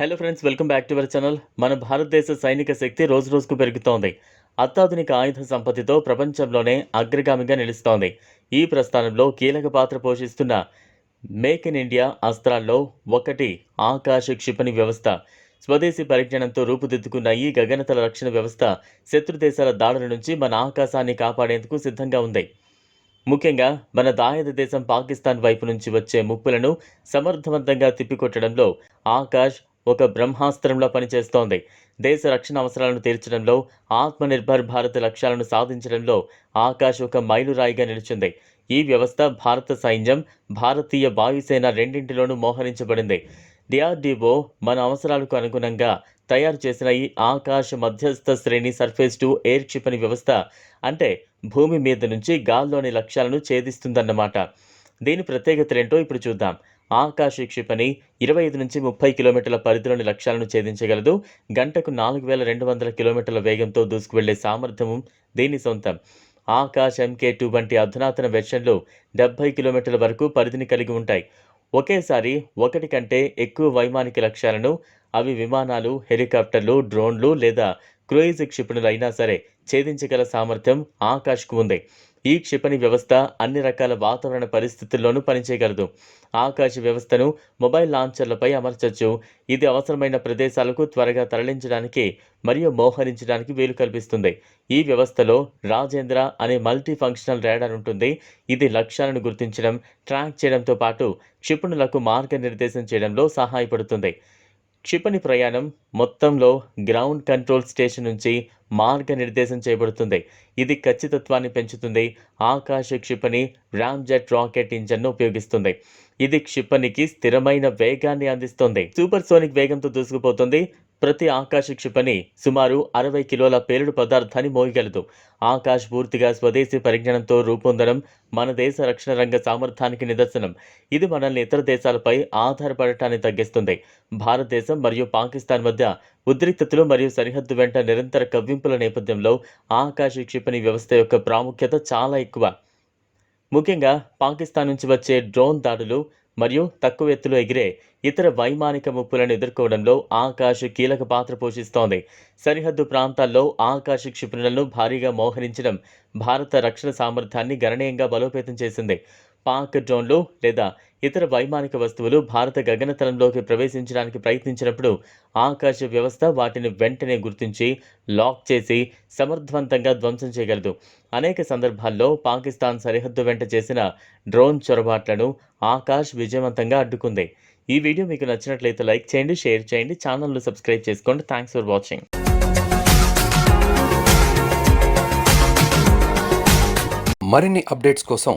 Hello friends welcome back to our channel మన భారతదేశ సైనిక శక్తి రోజు రోజుకు పెరుగుతోంది. అత్యాధునిక ఆయుధ సంపత్తితో ప్రపంచంలోనే అగ్రగామిగా నిలుస్తోంది. ఈ ప్రస్థానంలో కీలక పాత్ర పోషిస్తున్న మేక్ ఇన్ ఇండియా అస్త్రాల్లో ఒకటి ఆకాశ క్షిపణి వ్యవస్థ. స్వదేశీ పరిజ్ఞానంతో రూపుదిద్దుకున్న ఈ గగనతల రక్షణ వ్యవస్థ శత్రు దేశాల దాడుల నుంచి మన ఆకాశాన్ని కాపాడేందుకు సిద్ధంగా ఉంది. ముఖ్యంగా మన దాయద దేశం పాకిస్తాన్ వైపు నుంచి వచ్చే ముప్పులను సమర్థవంతంగా తిప్పికొట్టడంలో ఆకాష్ ఒక బ్రహ్మాస్త్రంలా పనిచేస్తోంది. దేశ రక్షణ అవసరాలను తీర్చడంలో ఆత్మనిర్భర్ భారత్ లక్ష్యాలను సాధించడంలో ఆకాష్ ఒక మైలురాయిగా నిలిచింది. ఈ వ్యవస్థ భారత సైన్యం భారతీయ వాయుసేన రెండింటిలోనూ మోహరించబడింది. డిఆర్డీఓ మన అవసరాలకు అనుగుణంగా తయారు చేసిన ఈ ఆకాశ మధ్యస్థ శ్రేణి సర్ఫేస్ టు ఎయిర్ క్షిపణి వ్యవస్థ అంటే భూమి మీద నుంచి గాల్లోని లక్ష్యాలను ఛేదిస్తుందన్నమాట. దీని ప్రత్యేకతలేంటో ఇప్పుడు చూద్దాం. ఆకాశ క్షిపణి ఇరవై ఐదు నుంచి ముప్పై కిలోమీటర్ల పరిధిలోని లక్ష్యాలను ఛేదించగలదు. గంటకు నాలుగు వేల రెండు వందల కిలోమీటర్ల వేగంతో దూసుకువెళ్ళే సామర్థ్యము దీని సొంతం. ఆకాశ్ ఎంకే టూ వంటి అధునాతన వెర్షన్లు డెబ్బై కిలోమీటర్ల వరకు పరిధిని కలిగి ఉంటాయి. ఒకేసారి ఒకటి కంటే ఎక్కువ వైమానిక లక్ష్యాలను అవి విమానాలు హెలికాప్టర్లు డ్రోన్లు లేదా క్రూయిజ్ క్షిపణులు అయినా సరే ఛేదించగల సామర్థ్యం ఆకాశ్కు ఉంది. ఈ క్షిపణి వ్యవస్థ అన్ని రకాల వాతావరణ పరిస్థితుల్లోనూ పనిచేయగలదు. ఆకాశ వ్యవస్థను మొబైల్ లాంచర్లపై అమర్చవచ్చు ఇది అవసరమైన ప్రదేశాలకు త్వరగా తరలించడానికి మరియు మోహరించడానికి వీలు కల్పిస్తుంది. ఈ వ్యవస్థలో రాజేంద్ర అనే మల్టీ ఫంక్షనల్ రేడార్ ఉంటుంది. ఇది లక్ష్యాలను గుర్తించడం ట్రాక్ చేయడంతో పాటు క్షిపణులకు మార్గనిర్దేశం చేయడంలో సహాయపడుతుంది. క్షిపణి ప్రయాణం మొత్తంలో గ్రౌండ్ కంట్రోల్ స్టేషన్ నుంచి మార్గనిర్దేశం చేయబడుతుంది. ఇది ఖచ్చితత్వాన్ని పెంచుతుంది. ఆకాశ క్షిపణి రామ్జెట్ రాకెట్ ఇంజన్ను ఉపయోగిస్తుంది. ఇది క్షిపణికి స్థిరమైన వేగాన్ని అందిస్తుంది. సూపర్ సోనిక్ వేగంతో దూసుకుపోతుంది. ప్రతి ఆకాశ క్షిపణి సుమారు అరవై కిలోల పేలుడు పదార్థాన్ని మోయగలదు. ఆకాశ్ పూర్తిగా స్వదేశీ పరిజ్ఞానంతో రూపొందడం మన దేశ రక్షణ రంగ సామర్థ్యానికి నిదర్శనం. ఇది మనల్ని ఇతర దేశాలపై ఆధారపడటాన్ని తగ్గిస్తుంది. భారతదేశం మరియు పాకిస్తాన్ మధ్య ఉద్రిక్తతలు మరియు సరిహద్దు వెంట నిరంతర కవ్వింపుల నేపథ్యంలో ఆకాశ క్షిపణి వ్యవస్థ యొక్క ప్రాముఖ్యత చాలా ఎక్కువ. ముఖ్యంగా పాకిస్తాన్ నుంచి వచ్చే డ్రోన్ దాడులు మరియు తక్కువ ఎత్తులో ఎగిరే ఇతర వైమానిక ముప్పులను ఎదుర్కోవడంలో ఆకాశ కీలక పాత్ర పోషిస్తోంది. సరిహద్దు ప్రాంతాల్లో ఆకాశ క్షిపణులను భారీగా మోహరించడం భారత రక్షణ సామర్థ్యాన్ని గణనీయంగా బలోపేతం చేసింది. పాక్ డ్రోన్లు లేదా ఇతర వైమానిక వస్తువులు భారత గగనతలంలోకి ప్రవేశించడానికి ప్రయత్నించినప్పుడు ఆకాశ వ్యవస్థ వాటిని వెంటనే గుర్తించి లాక్ చేసి సమర్థవంతంగా ధ్వంసం చేయగలదు. అనేక సందర్భాల్లో పాకిస్తాన్ సరిహద్దు వెంట చేసిన డ్రోన్ చొరబాట్లను ఆకాశ్ విజయవంతంగా అడ్డుకుంది. ఈ వీడియో మీకు నచ్చినట్లయితే లైక్ చేయండి షేర్ చేయండి ఛానల్ను సబ్స్క్రైబ్ చేసుకోండి. థ్యాంక్స్ ఫర్ వాచింగ్ మరిన్ని అప్డేట్స్ కోసం